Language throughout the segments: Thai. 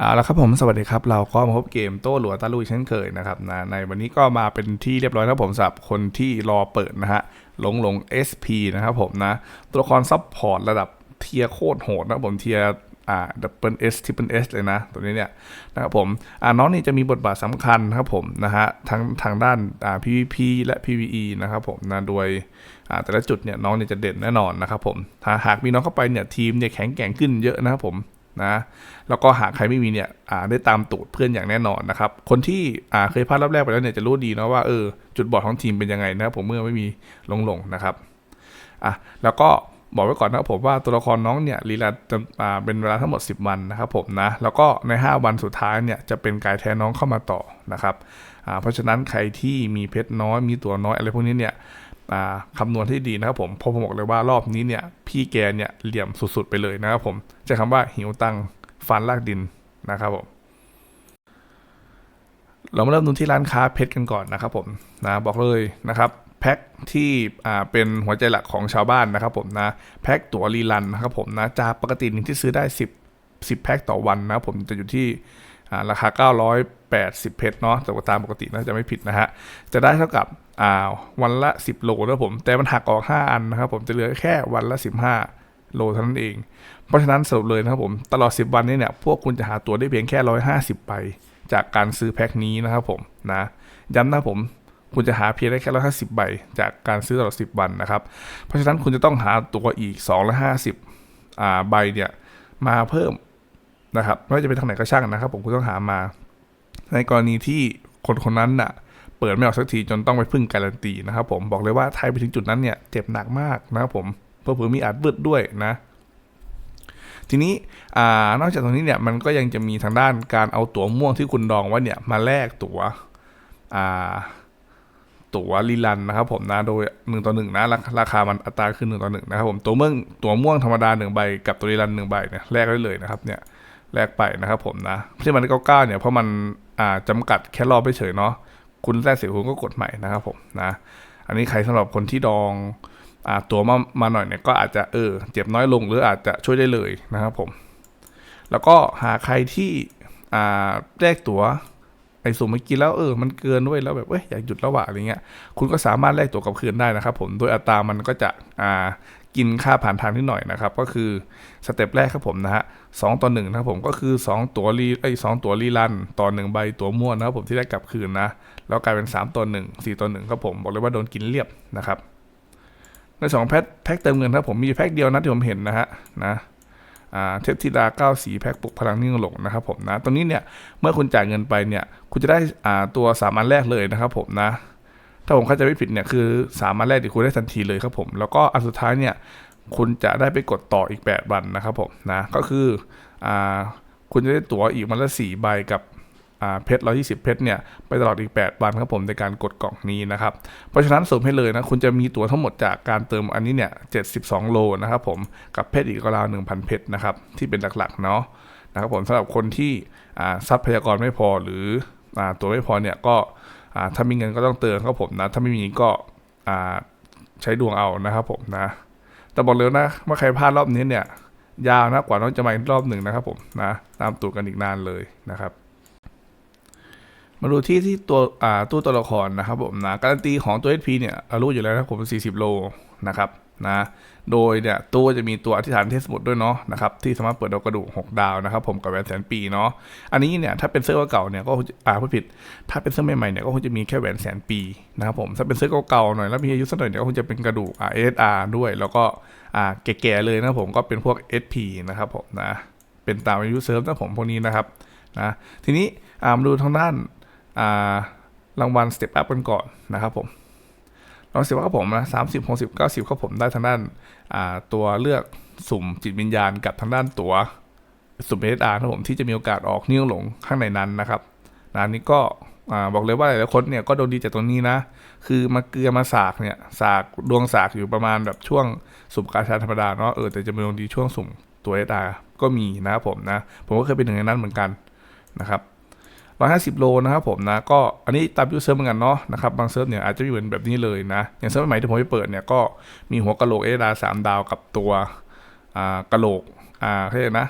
เอาละครับผมสวัสดีครับเราก็มาพบเกมโต้หลัวตาลุยเช่นเคยนะครับนะในวันนี้ก็มาเป็นที่เรียบร้อยแล้วผมสำหรับคนที่รอเปิดนะฮะหลงหลง SP นะครับผมนะตัวละครซับพอร์ตระดับเทียร์โคตรโหดนะผมเทียร์อ่าดับเบิลเอสทิปเปิลเอสเลยนะ ตัวนี้เนี่ยนะครับผมอ่าน้องนี่จะมีบทบาทสำคัญนะครับผมนะฮะทั้งทางด้านอ่า PVP และ PVE นะครับผมนะโดยอ่าแต่ละจุดเนี่ยน้องเนี่ยจะเด่นแน่นอนนะครับผมหากมีน้องเข้าไปเนี่ยทีมเนี่ยแข็งแกร่งขึ้นเยอะนะครับผม นะแล้วก็หากใครไม่มีเนี่ยได้ตามตูดเพื่อนอย่างแน่นอนนะครับ คนที่เคยพลาดรอบแรกไปแล้วเนี่ยจะรู้ดีนะว่าเออจุดบอดของทีมเป็นยังไงนะครับผมเมื่อไม่มีลงลงๆนะครับอะแล้วก็บอกไว้ก่อนนะครับผมว่าตัวละครน้องเนี่ยรีลนจะเป็นเวลาทั้งหมด 10 วันนะครับผมนะแล้วก็ใน 5 วันสุดท้ายเนี่ยจะเป็นกายแทนน้องเข้ามาต่อนะครับอ่าเพราะฉะนั้นใครที่มีเพชรน้อยมีตัวน้อยอะไรพวกนี้เนี่ย คำนวณที่ดีนะครับผมเพราะผมบอกเลยว่ารอบนี้เนี่ย พี่แกเนี่ยเหลี่ยมสุดๆไปเลยนะครับผมใช้คำว่าหิวตังฟันลากดินนะครับผมเรามาเริ่มดูที่ร้านค้าเพชรกันก่อนนะครับผมนะบอกเลยนะครับแพ็คที่อ่าเป็นหัวใจหลักของชาวบ้านนะครับผมนะแพ็คตั๋วรีลันนะครับผมนะจากปกติหนึ่งที่ซื้อได้ 10 10 แพ็คต่อวันนะผมจะอยู่ที่อ่าราคา 980เพชรเนาะแต่ว่าตามปกติน่าจะไม่ผิดนะฮะ จะได้เท่ากับอ่าวันละ 10 โลนะผม แต่มันหักออก 5 อันนะครับผมจะเหลือแค่วันละ 15 โลเท่านั้นเอง เพราะฉะนั้นสรุปเลยนะครับผม ตลอด 10 วันนี้เนี่ย พวกคุณจะหาตัวได้เพียงแค่ 150ใบจากการซื้อแพ็คนี้นะครับผมนะย้ำนะผมคุณจะหาเพียงได้แค่ร้อยห้าสิบใบจากการซื้อตลอดสิบวันนะครับ เพราะฉะนั้นคุณจะต้องหาตัวอีกสองร้อยห้าสิบอ่าใบเนี่ยมาเพิ่มนะครับไม่ว่าจะเป็นทางไหนก็ช่างนะครับ ผมคุณต้องหามา ในกรณีที่คนคนนั้นน่ะเปิดไม่ออกสักทีจนต้องไปพึ่งการันตีนะครับผมบอกเลยว่าไทยไปถึงจุดนั้นเนี่ยเจ็บหนักมากนะครับผมเพื่อๆมีอาจเบิดด้วยนะทีนี้อนอกจากตรงนี้เนี่ยมันก็ยังจะมีทางด้านการเอาตั๋วม่วงที่คุณดองไว้เนี่ยมาแลกตั๋วตั๋วรีลันนะครับผมนะโดยหนึ่งต่อหนึ่งนะราราคามันอัตราคือหนึ่งต่อหนึ่งนะครับผมตัวเมืองตั๋วม่วงธรรมดาหนึ่งใบกับตัวรีลันหนึ่งใบเนี่ยแลกได้เลยนะครับเนี่ยแลกไปนะครับผมนะที่มันเก้าเก้าเนี่ยเพราะมัน จำกัดแค่รอบไปเฉยเนาะคุณแลกเสร็จคุณก็กดใหม่นะครับผมนะอันนี้ใครสำหรับคนที่ดองอ่าตัวมามาหน่อยเนี่ยก็อาจจะเออเจ็บน้อยลงหรืออาจจะช่วยได้เลยนะครับผม แล้วก็หาใครที่อ่าแลกตัวไอ้สุ่มเมื่อกี้แล้วเออมันเกินด้วยแล้วแบบเอ้ยอยากหยุดแล้วว่ะอะไรเงี้ยคุณก็สามารถแลกตัวกับคืนได้นะครับผมโดยอัตรามันก็จะอ่า กินค่าผ่านทางนิดหน่อยนะครับ ก็คือสเต็ปแรกครับผมนะฮะสองต่อหนึ่งนะครับผมก็คือสองตัวรีไอ้สองตัวรีลันต่อหนึ่งใบตัวม่วนนะครับผมที่ได้กลับคืนนะ แล้วกลายเป็นสามต่อหนึ่งสี่ต่อหนึ่งครับผมบอกเลยว่าโดนกินเรียบนะครับ ในสองแพ็คแพ็คเติมเงินครับผมมีแพ็คเดียวนะที่ผมเห็นนะฮะนะอ่าเทพธิดาเก้าสีแพ็คปลุกพลังนิ่งหลงนะครับผมนะตรงนี้เนี่ยเมื่อคุณจ่ายเงินไปเนี่ยคุณจะได้อ่าตัวสามอันแรกเลยนะครับผมนะ ถ้าผมเข้าใจไม่ผิดเนี่ยคือสามอันแรกที่คุณได้ทันทีเลยครับผม แล้วก็อันสุดท้ายเนี่ยคุณจะได้ไปกดต่ออีก 8 วันนะครับผมนะก็คืออ่าคุณจะได้ตั๋วอีกวันละ4ใบกับเพชร 120 เพชรเนี่ยไปตลอดอีก 8 วันครับผมในการกดกล่องนี้นะครับ เพราะฉะนั้นสมให้เลยนะคุณจะมีตั๋วทั้งหมดจากการเติมอันนี้เนี่ย72 โลนะครับผมกับเพชรอีกราว1,000 เพชรนะครับที่เป็นหลักๆเนาะนะครับผมสำหรับคนที่ทรัพยากรไม่พอหรืออตั๋วไม่พอเนี่ยก็ ถ้ามีเงินก็ต้องเตือนครับผมนะ ถ้าไม่มีก็ใช้ดวงเอานะครับผมนะ แต่บอกเลยนะว่าใครพลาดรอบนี้เนี่ย ยาวนะกว่าน้องจะมาอีกรอบหนึ่งนะครับผมนะตามตูดกันอีกนานเลยนะครับมาดูที่ที่ตัวตู้ตัวละครนะครับผมนะการันตีของตัว SP เนี่ยรู้อยู่แล้วนะผม 40 โลนะครับ นะโดยเนี่ยตู้จะมีตัวอธิษฐานเทพสมุดด้วยเนาะนะครับที่สามารถเปิดดาวกระดูก6ดาวนะครับผมกับแหวนแสนปีเนาะอันนี้เนี่ยถ้าเป็นเสื้อเก่าเนี่ยก็อ่าผู้ผิด ถ้าเป็นเสื้อใหม่ๆเนี่ยก็คงจะมีแค่แหวนแสนปีนะครับผมถ้าเป็นเสื้อเก่าๆหน่อยแล้วมีอายุสักหน่อยเนี่ยก็คงจะเป็นกระดูกอ่า SR ด้วย แล้วก็อ่าแก่ๆเลยนะผมก็เป็นพวก SP นะครับผมนะเป็นตามอายุเซิร์ฟนะผมพวกนี้นะครับนะทีนี้อ่ามาดูทางด้านอ่ารางวัลสเต็ปอัพกันก่อนนะครับผม รางวัลสเต็ปอัพครับผมนะสามสิบหกสิบเก้าสิบครับผมได้ทางด้านตัวเลือกสุ่มจิตวิญญาณกับทางด้านตัวสุ่ม SR นะครับผมที่จะมีโอกาสออกนิ้วหลงข้างในนั้นนะครับนะอันนี้ก็บอกเลยว่าหลายคนเนี่ยก็โดนดีจากตรงนี้นะ คือมาเกลือมาสากเนี่ยสากดวงสากอยู่ประมาณแบบช่วงสุ่มกาชาธรรมดาเนาะเออแต่จะมาดวงดีช่วงสุ่มตัวเอตาก็มีนะครับผมนะ ผมก็เคยเป็นหนึ่งในนั้นเหมือนกันนะครับ ร้อยห้าสิบโลนะครับผมนะก็อันนี้ตามยูเซิร์ฟเหมือนกันเนาะนะครับบางเซิร์ฟเนี่ยอาจจะไม่เหมือนแบบนี้เลยนะอย่างเซิร์ฟใหม่ที่ผมไปเปิดเนี่ยก็มีหัวกะโหลกเอตาสามดาวกับตัวอ่ากะโหลกอ่าเรียกนะ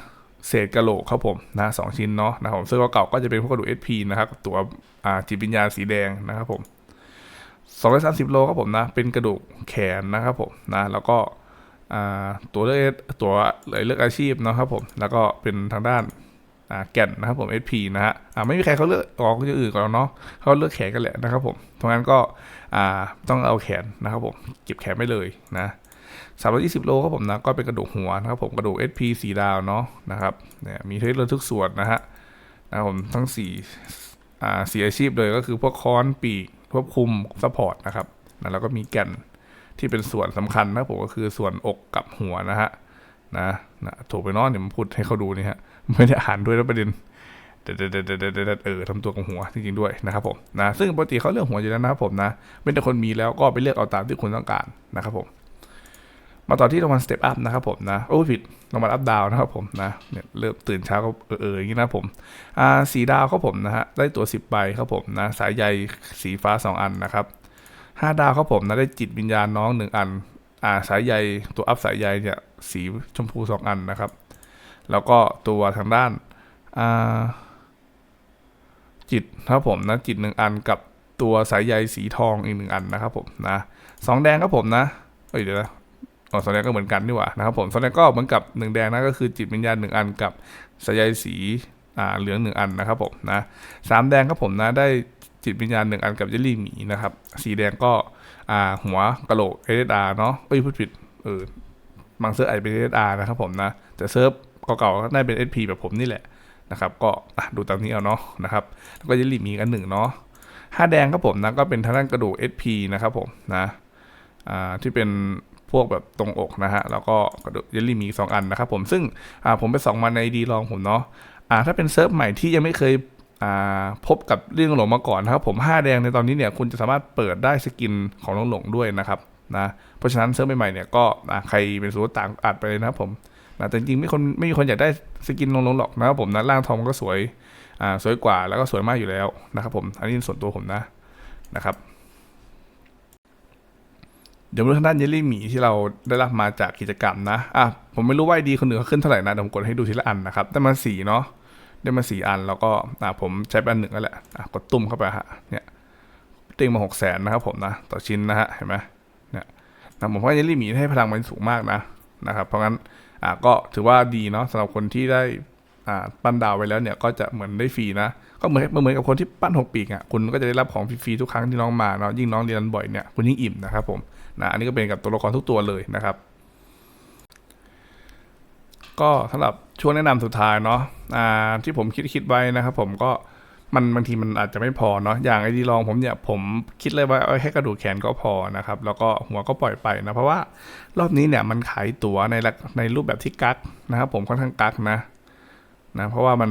เศษกระโหลกครับผมนะสองชิ้นเนาะนะผมเซึ่งเก่าก็จะเป็นพวกกระดูก SP นะครับตัวอ่าจิตวิญญาณสีแดงนะครับผม230 โลครับผมนะเป็นกระดูกแขนนะครับผมนะแล้วก็ตัวเลือกตัวเลือกอาชีพนะครับผมแล้วก็เป็นทางด้าน แก่นนะครับผม SP นะฮะอ่าไม่มีใครเขาเลือกออกอย่างอื่นก่อนเนาะเขาเลือกแขนกันแหละนะครับผมเพราะงั้นก็อ่าต้องเอาแขนนะครับผมเก็บแขนไม่เลยนะสามร้อยี่สิบโลครับผมนะก็เป็นกระดูกหัวนะครับผมกระดูก SP สีดาวเนาะนะครับเนี่ยมีเทคโนโลยีทุกส่วนนะฮะนะครับผมทั้งสี่อ่าสี่อาชีพเลยก็คือพวกค้อนปีกควบคุมซัพพอร์ตนะครับนะแล้วก็มีแก่นที่เป็นส่วนสำคัญนะครับผมก็คือส่วนอกกับหัวนะฮะ นะนะถูกไปเนอนเดี๋ยวผมพูดให้เขาดูนี่ฮะไม่ได้อ่านด้วยนะประเด็นเด็ดเด็ดเด็ดเด็ดเออทำตัวกับหัวจริงๆด้วยนะครับผมนะซึ่งปกติเขาเลือกหัวอยู่แล้วนะครับผมนะเป็นแต่คนมีแล้วก็ไปเลือกเอาตามที่คุณต้องการนะครับผมมาต่อที่รางวัลสเต็ปอัพนะครับผมนะโอ้ผิดรางวัลอัพดาวนะครับผมนะเนี่ยเริ่มตื่นเช้าก็เออเอออย่างนี้นะผมอ่าสีดาวครับผมนะฮะได้ตัว 10ใบครับผมนะสายใยสีฟ้า 2 อันนะครับห้าดาวครับผมนะได้จิตวิญญาณน้อง 1 อัน อ่าสายใยตัวอัพสายใยเนี่ยสีชมพู 2 อันนะครับ แล้วก็ตัวทางด้านอ่าจิตครับผมนะจิตหนึ่งอันกับตัวสายใยสีทองอีกหนึ่งอันนะครับผมนะสองแดงครับผมนะเอ้ยเดี๋ยวนะอ๋อสองแดงก็เหมือนกันนี่หว่านะครับผมสองแดงก็เหมือนกับหนึ่งแดงนะก็คือจิตวิญญาณหนึ่งอันกับสายใยสีอ่าเหลืองหนึ่งอันนะครับผมนะสามแดงครับผมนะได้จิตวิญญาณหนึ่งอันกับเยลลี่หมีนะครับสีแดงก็ อาหัวกะโหลกเอเดอาร์เนาะเอ้ยพูดผิดเออบางเซิร์ฟอาจจะเป็นเอเดอาร์นะครับผมนะ แต่เซิร์ฟเก่าๆก็ได้เป็น SP แบบผมนี่แหละนะครับก็อะดูตามนี้เอาเนาะนะครับแล้วก็เยลลี่มีกันหนึ่งเนาะห้าแดงครับผมนะก็เป็นทางด้านกระดูก SP นะครับผมนะอ่าที่เป็นพวกแบบตรงอกนะฮะแล้วก็กระดูกเยลลี่มีสองอันนะครับผมซึ่งอ่าผมไปส่องมาในดีลองผมเนาะอ่าถ้าเป็นเซิร์ฟใหม่ที่ยังไม่เคย พบกับเรื่องหลงมาก่อนนะครับผม 5 แดงในตอนนี้เนี่ยคุณจะสามารถเปิดได้สกินของหลงหลงด้วยนะครับนะเพราะฉะนั้นเซิร์ฟใหม่ๆเนี่ยก็ใครเป็นสูตรต่างอัดไปเลยนะครับผมนะแต่จริงๆไม่คนไม่มีคนอยากได้สกินหลงหลงหรอกนะครับผมนะร่างทองมันก็สวยอ่าสวยกว่าแล้วก็สวยมากอยู่แล้วนะครับผมอันนี้ส่วนตัวผมนะนะครับ เดี๋ยวมาดูทางด้านเยลลี่หมีที่เราได้รับมาจากกิจกรรมนะอะผมไม่รู้ว่าไอดีคนอื่นเขาขึ้นเท่าไหร่นะเดี๋ยวผมกดให้ดูทีละอันนะครับได้มาสีเนาะ ได้มาสี่อัน แล้วก็อะผมใช้ไปอันหนึ่งก็แหละอะกดตุ้มเข้าไปฮะเนี่ยเต็งมาหกแสนนะครับผมนะต่อชิ้นนะฮะเห็นไหมเนี่ยนะผมว่าเยลลี่หมีให้พลังมันสูงมากนะนะครับ เพราะงั้นอะก็ถือว่าดีเนาะสำหรับคนที่ได้อ่าปั้นดาวไว้แล้วเนี่ยก็จะเหมือนได้ฟรีนะก็เหมือนเหมือนกับคนที่ปั้นหกปีกอะคุณก็จะได้รับของฟรีๆทุกครั้งที่น้องมาเนาะยิ่งน้องเรียนบ่อยเนี่ยคุณยิ่งอิ่มนะครับผมนะอันนี้ก็เป็นกับตัวละครทุกตัวเลยนะครับ ก็สำหรับ ช่วงแนะนำสุดท้ายเนาะอ่าที่ผมคิดคิดไว้นะครับผมก็มันบางทีมันอาจจะไม่พอเนาะอย่างไอดีลองผมเนี่ยผมคิดเลยว่าเอาแค่กระดูกแขนก็พอนะครับ แล้วก็หัวก็ปล่อยไปนะ เพราะว่ารอบนี้เนี่ยมันขายตั๋วในในรูปแบบที่กักนะครับผมค่อนข้างกักนะนะ เพราะว่ามัน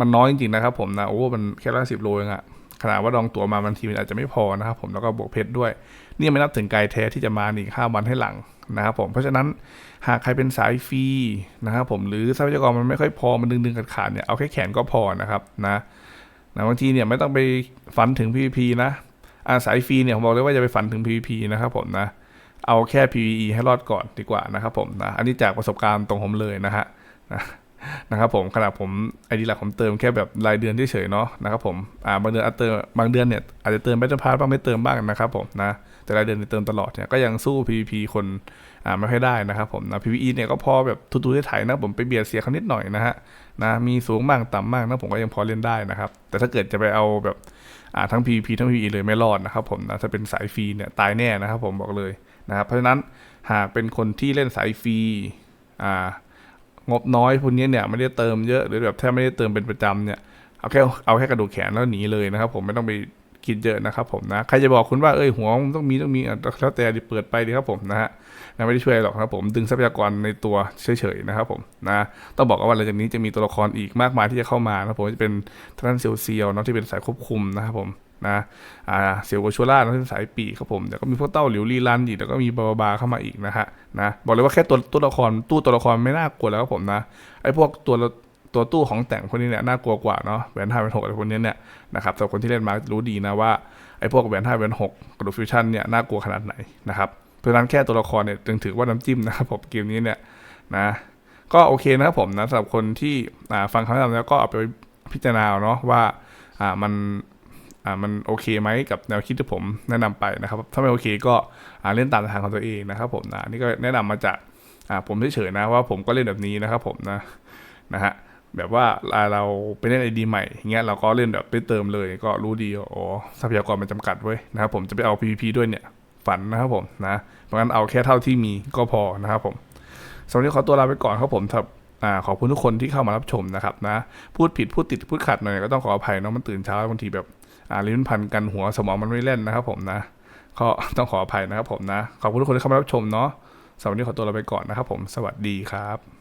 มันน้อยจริงๆนะครับ ผมนะโอ้มันแค่ร้อยสิบโลเองอะขนาดว่าดองตั๋วมาบางทีมันอาจจะไม่พอนะครับผมแล้วก็บวกเพชรด้วย นี่ไม่นับถึงไกลแท้ที่จะมาอีกห้าวันให้หลังนะครับผมเพราะฉะนั้นหากใครเป็นสายฟรีนะครับผมหรือทรัพยากรมันไม่ค่อยพอมันดึงๆขาดๆเนี่ยเอาแค่แขนก็พอนะครับนะนะบางทีเนี่ยไม่ต้องไปฝันถึง PVP นะอาสายฟรีเนี่ยผมบอกเลยว่าจะไปฝันถึง PVP นะครับผมนะเอาแค่ PVE ให้รอดก่อนดีกว่านะครับผมนะอันนี้จากประสบการณ์ตรงผมเลยนะฮะนะครับผมขนาดผมไอดีหลักผมเติมแค่แบบรายเดือนเฉยๆเนาะนะครับผมอ่าบางเดือนอาจเติมบางเดือนเนี่ยอาจจะเติมแบตเตอร์พาร์บ้างไม่เติมบ้างนะครับผมนะ แต่รายเดือนเนี่ยเติมตลอดเนี่ยก็ยังสู้ PVP คนอ่าไม่ค่อยได้นะครับผมนะ PVE เนี่ยก็พอแบบทุๆได้ไถนะผมไปเบียดเสียเขานิดหน่อยนะฮะนะมีสูงบ้างต่ำบ้างนะผมก็ยังพอเล่นได้นะครับ แต่ถ้าเกิดจะไปเอาแบบอ่าทั้ง PVP ทั้ง PVE เลยไม่รอดนะครับผมนะถ้าเป็นสายฟรีเนี่ยตายแน่นะครับผมบอกเลยนะครับเพราะฉะนั้นหากเป็นคนที่เล่นสายฟรีอ่างบน้อยพวกนี้เนี่ยไม่ได้เติมเยอะหรือแบบแทบไม่ได้เติมเป็นประจำเนี่ยเอาแค่เอาแค่กระดูกแขนแล้วหนีเลยนะครับ ผมไม่ต้องไป คิดเยอะนะครับผมนะใครจะบอกคุณว่าเอ้ยหัวมันต้องมีต้องมีอะแล้วแต่ดิเปิดไปดีครับผมนะฮะนะไม่ได้ช่วยหรอกครับผมดึงทรัพยากรในตัวเฉยๆนะครับผมนะต้องบอกว่าหลังจากนี้จะมีตัวละครอีกมากมายที่จะเข้ามานะครับผมจะเป็นท่านเซียวเซียวเนาะที่เป็นสายควบคุมนะครับผมนะอ่าเซียวโกชัวล่านะที่เป็นสายปีครับผมเดี๋ยวก็มีพวกเต้าหลิวลีลันอีกแล้วก็มีบาบาบาเข้ามาอีกนะฮะนะบอกเลยว่าแค่ตัวตัวละครตู้ตัวละครไม่น่ากลัวแล้วครับผมนะไอ้พวกตัว ตัวตู้ของแต่งพวกนี้เนี่ยน่ากลัวกว่าเนาะแหวนห้าแหวนหกอะไรพวกนี้เนี่ยนะครับสำหรับคนที่เล่นมารู้ดีนะว่าไอ้พวกแหวนห้าแหวนหกกระดูกฟิวชั่นเนี่ยน่ากลัวขนาดไหนนะครับเพราะฉะนั้นแค่ตัวละครเนี่ยจึงถือว่าน้ำจิ้มนะครับผมเกมนี้เนี่ยนะก็โอเคนะครับผมนะสำหรับคนที่อ่าฟังคำแนะนำแล้วก็เอาไปพิจารณาเนาะว่าอ่ามันอ่ามันโอเคไหมกับแนวคิดที่ผมแนะนำไปนะครับ ถ้าไม่โอเคก็อ่าเล่นตามทางของตัวเองนะครับผมนะนี่ก็แนะนำมาจากอ่าผมเฉยๆนะว่าผมก็เล่นแบบนี้นะครับผมนะนะฮะ แบบว่าเราไปเล่นไอดีใหม่อย่างเงี้ยเราก็เล่นแบบไปเติมเลย ก็รู้ดีว่าอ๋อทรัพยากรมันจำกัดเว้ยนะครับผมจะไปเอา PVP ด้วยเนี่ยฝันนะครับผมนะเพราะงั้นเอาแค่เท่าที่มีก็พอนะครับผมสำหรับนี้ขอตัวลาไปก่อนครับผมครับอขอบคุณทุกคนที่เข้ามารับชมนะครับนะพูดผิดพูดติดพูดขัดหน่อยก็ต้องขออภัยเนาะมันตื่นเช้าบางทีแบบอ่าลิ้นพันกันหัวสมองมันไม่เล่นนะครับผมนะก็ต้องขออภัยนะครับผมนะ ขอบคุณทุกคนที่เข้ามารับชมเนาะสำหรับวันนี้ขอตัวลาไปก่อนนะครับผมสวัสดีครับ